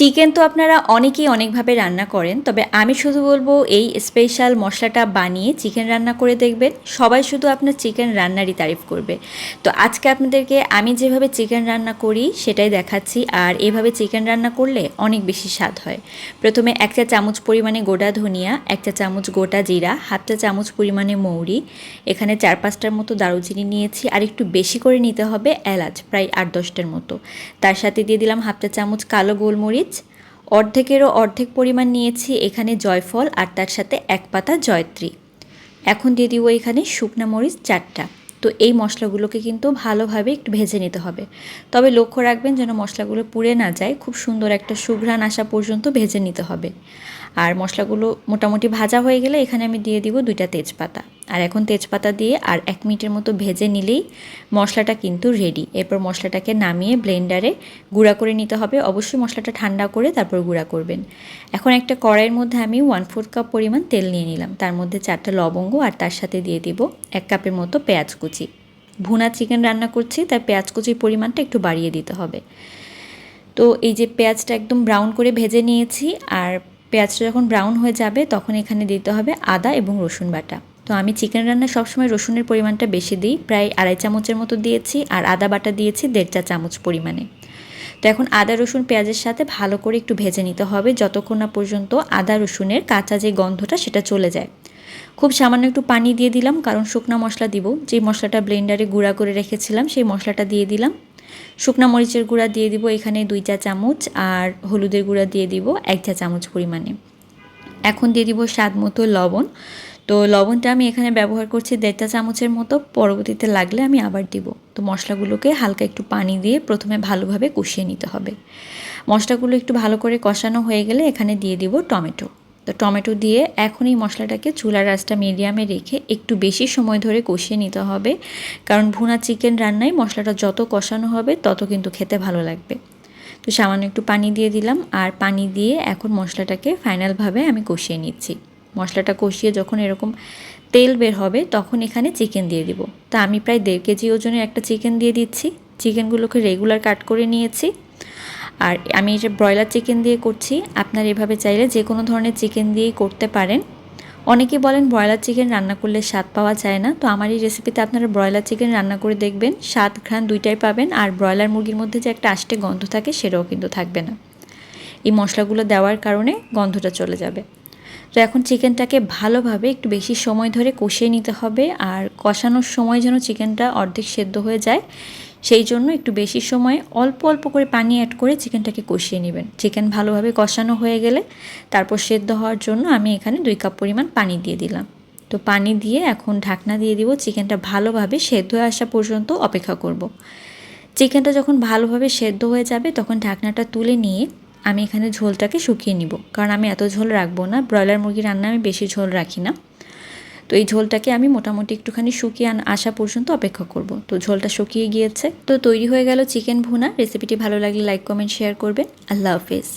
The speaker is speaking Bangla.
চিকেন তো আপনারা অনেকেই অনেকভাবে রান্না করেন, তবে আমি শুধু বলব এই স্পেশাল মশলাটা বানিয়ে চিকেন রান্না করে দেখবেন। সবাই শুধু আপনার চিকেন রান্নারই তারিফ করবে। তো আজকে আপনাদেরকে আমি যেভাবে চিকেন রান্না করি সেটাই দেখাচ্ছি, আর এভাবে চিকেন রান্না করলে অনেক বেশি স্বাদ হয়। প্রথমে এক চা চামচ পরিমাণে গোটা ধনিয়া, এক চা চামচ গোটা জিরা, হাফ চা চামচ পরিমাণে মৌরি, এখানে চার পাঁচটার মতো দারুচিনি নিয়েছি, আর একটু বেশি করে নিতে হবে এলাচ, প্রায় আট দশটার মতো। তার সাথে দিয়ে দিলাম হাফ চা চামচ কালো গোলমরিচ অর্ধেকেরও অর্ধেক পরিমাণ নিয়েছি এখানে জয়ফল আর তার সাথে এক পাতা জয়ত্রী। এখন দিয়ে দিব এখানে শুকনা মরিচ চারটা। তো এই মশলাগুলোকে কিন্তু ভালোভাবে একটু ভেজে নিতে হবে। তবে লক্ষ্য রাখবেন যেন মশলাগুলো পুড়ে না যায়, খুব সুন্দর একটা সুঘ্রাণ আসা পর্যন্ত ভেজে নিতে হবে। আর মশলাগুলো মোটামুটি ভাজা হয়ে গেলে এখানে আমি দিয়ে দিব দুইটা তেজপাতা। আর এখন তেজপাতা দিয়ে আর এক মিনিটের মতো ভেজে নিলেই মশলাটা কিন্তু রেডি এরপর মশলাটাকে নামিয়ে ব্লেন্ডারে গুঁড়া করে নিতে হবে। অবশ্যই মশলাটা ঠান্ডা করে তারপর গুঁড়া করবেন। এখন একটা কড়াইয়ের মধ্যে আমি ওয়ান ফোর্থ কাপ পরিমাণ তেল নিয়ে নিলাম। তার মধ্যে চারটা লবঙ্গ আর তার সাথে দিয়ে দিব এক কাপের মতো পেঁয়াজ কুচি। ভুনা চিকেন রান্না করছি, তাই পেঁয়াজ কুচির পরিমাণটা একটু বাড়িয়ে দিতে হবে। তো এই যে পেঁয়াজটা একদম ব্রাউন করে ভেজে নিয়েছি, আর পেঁয়াজটা যখন ব্রাউন হয়ে যাবে, তখন এখানে দিতে হবে আদা এবং রসুন বাটা। তো আমি চিকেন রান্না সবসময় রসুনের পরিমাণটা বেশি দিই। প্রায় আড়াই চামচের মতো দিয়েছি আর আদা বাটা দিয়েছি দেড় চা চামচ পরিমাণে। তো এখন আদা, রসুন, পেঁয়াজের সাথে ভালো করে একটু ভেজে নিতে হবে যতক্ষণ না পর্যন্ত আদা, রসুনের কাঁচা যে গন্ধটা সেটা চলে যায়। খুব সামান্য একটু পানি দিয়ে দিলাম, কারণ শুকনা মশলা দিব। যে মশলাটা ব্লেন্ডারে গুঁড়া করে রেখেছিলাম সেই মশলাটা দিয়ে দিলাম। শুকনা মরিচের গুঁড়া দিয়ে দিব এখানে দুই চা চামচ আর হলুদের গুঁড়া দিয়ে দিব এক চা চামচ পরিমাণে। এখন দিয়ে দিব স্বাদ মতো লবণ। তো লবণটা আমি এখানে ব্যবহার করছি দেড়টা চামচের মতো। পরবর্তীতে লাগলে আমি আবার দিব। তো মশলাগুলোকে হালকা একটু পানি দিয়ে প্রথমে ভালোভাবে কষিয়ে নিতে হবে। মশলাগুলো একটু ভালো করে কষানো হয়ে গেলে এখানে দিয়ে দিব টমেটো। তো টমেটো দিয়ে এখন এই মশলাটাকে চুলার রাসটা মিডিয়ামে রেখে একটু বেশি সময় ধরে কষিয়ে নিতে হবে। কারণ ভুনা চিকেন রান্নায় মশলাটা যত কষানো হবে তত কিন্তু খেতে ভালো লাগবে। তো সামান্য একটু পানি দিয়ে দিলাম। আর পানি দিয়ে এখন মশলাটাকে ফাইনালভাবে আমি কষিয়ে নিচ্ছি। মশলাটা কষিয়ে যখন এরকম তেল বের হবে, তখন এখানে চিকেন দিয়ে দিব। তা আমি প্রায় দেড় কেজি ওজনের একটা চিকেন দিয়ে দিচ্ছি। চিকেনগুলোকে রেগুলার কাট করে নিয়েছি। আর আমি এটা ব্রয়লার চিকেন দিয়ে করছি, আপনার এভাবে চাইলে যে কোনো ধরনের চিকেন দিয়েই করতে পারেন। অনেকে বলেন ব্রয়লার চিকেন রান্না করলে স্বাদ পাওয়া যায় না। তো আমার এই রেসিপিতে আপনারা ব্রয়লার চিকেন রান্না করে দেখবেন, স্বাদ ঘ্রাণ দুইটাই পাবেন। আর ব্রয়লার মুরগির মধ্যে যে একটা আষ্টে গন্ধ থাকে, সেটাও কিন্তু থাকবে না। এই মশলাগুলো দেওয়ার কারণে গন্ধটা চলে যাবে। তো এখন চিকেনটাকে ভালোভাবে একটু বেশি সময় ধরে কষিয়ে নিতে হবে আর কষানোর সময় যেন চিকেনটা অর্ধেক সেদ্ধ হয়ে যায়, সেই জন্য একটু বেশি সময় অল্প অল্প করে পানি অ্যাড করে চিকেনটাকে কষিয়ে নেবেন চিকেন ভালোভাবে কষানো হয়ে গেলে তারপর সেদ্ধ হওয়ার জন্য আমি এখানে দুই কাপ পরিমাণ পানি দিয়ে দিলাম তো পানি দিয়ে এখন ঢাকনা দিয়ে দিব, চিকেনটা ভালোভাবে সেদ্ধ হয়ে আসা পর্যন্ত অপেক্ষা করব। চিকেনটা যখন ভালোভাবে সেদ্ধ হয়ে যাবে তখন ঢাকনাটা তুলে নিয়ে আমি এখানে ঝোলটাকে শুকিয়ে নিব। কারণ আমি এত ঝোল রাখব না, ব্রয়লার মুরগি রান্না আমি বেশি ঝোল রাখি না। তো এই ঝোলটাকে আমি মোটামুটি একটুখানি শুকিয়ে আসা পর্যন্ত অপেক্ষা করব। তো ঝোলটা শুকিয়ে গিয়েছে। তো তৈরি হয়ে গেল চিকেন ভুনা। রেসিপিটি ভালো লাগলে লাইক, কমেন্ট, শেয়ার করবেন। আল্লাহ হাফেজ।